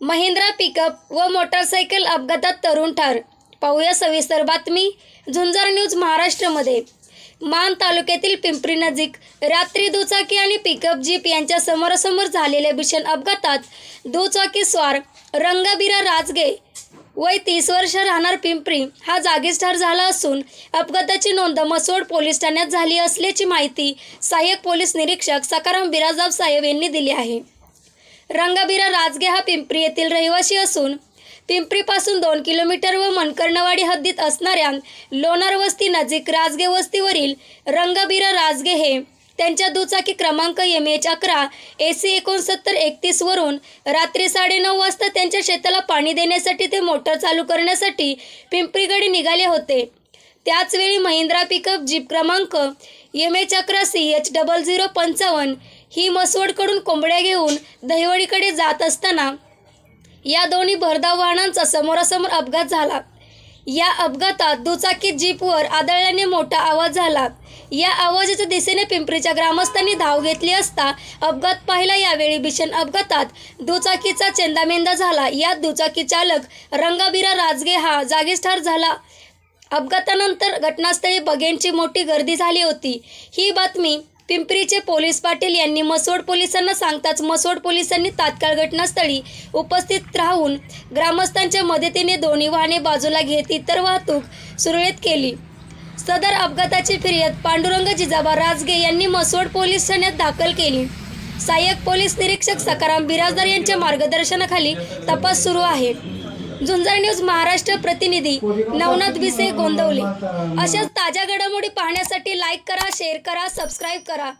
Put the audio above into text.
Mahindra pickup व motorcycle अपघातात तरुण ठार. पाहूया सविस्तर बातमी झुंजार न्यूज महाराष्ट्रमध्ये. मान तालुक्यातील पिंपरी नजीक रात्री दुचाकी आणि पिकअप जीप यांच्या समोरासमोर झालेल्या भीषण अपघातात दुचाकी स्वार रंगबिरा राजगे वय तीस वर्ष राहणार पिंपरी हा जागीच ठार झाला असून अपघाताची नोंद मसोड पोलीस ठाण्यात झाली असल्याची माहिती सहाय्यक पोलीस निरीक्षक सकाराम बिराजाब साहेब यांनी दिली आहे. रंगाबिरा राजगे हा पिंपरी येथील रहिवासी असून पिंपरीपासून दोन किलोमीटर व मनकर्णवाडी हद्दीत असणाऱ्या लोणार वस्ती नजीक राजगे वस्तीवरील रंगाबिरा राजगे हे त्यांच्या दुचाकी क्रमांक एम एच अकरा ए सी एकोणसत्तर एकतीसवरून रात्री साडेनऊ वाजता त्यांच्या शेताला पाणी देण्यासाठी ते मोटर चालू करण्यासाठी पिंपरीकडे निघाले होते. त्याचवेळी महिंद्रा पिकअप जीप क्रमांक एम एच अकरा सी एच डबल झिरो पंचावन्न ही मसवडकडून कोंबड्या घेऊन दहिवडीकडे जात असताना या दोन्ही भरधाव वाहनांचा समोरासमोर अपघात झाला. या अपघातात दुचाकी जीपवर आदळल्याने मोठा आवाज झाला. या आवाजाच्या दिशेने पिंपरीच्या ग्रामस्थांनी धाव घेतली असता अपघात पाहिला. यावेळी भीषण अपघातात दुचाकीचा चेंदामेंदा झाला. यात दुचाकी चालक रंगाबिरा राजगे हा जागीच ठार झाला. अपघातानंतर घटनास्थळी बघेंची मोठी गर्दी झाली होती. ही बातमी पिंपरीचे पोलीस पाटील यांनी मसोड पोलिसांना सांगताच मसोड पोलिसांनी तात्काळ घटनास्थळी उपस्थित राहून ग्रामस्थांच्या मदतीने दोन्ही वाहने बाजूला घेत इतर वाहतूक सुरळीत केली. सदर अपघाताची फिर्याद पांडुरंग जिजाबा राजगे यांनी मसोड पोलीस ठाण्यात दाखल केली. सहाय्यक पोलीस निरीक्षक सकाराम बिराजदार यांच्या मार्गदर्शनाखाली तपास सुरू आहे. झुंजार न्यूज महाराष्ट्र प्रतिनिधी नवनाथ विसे गोंदवले. अशाच ताज्या घडामोडी पाहण्यासाठी लाईक करा शेअर करा सबस्क्राईब करा.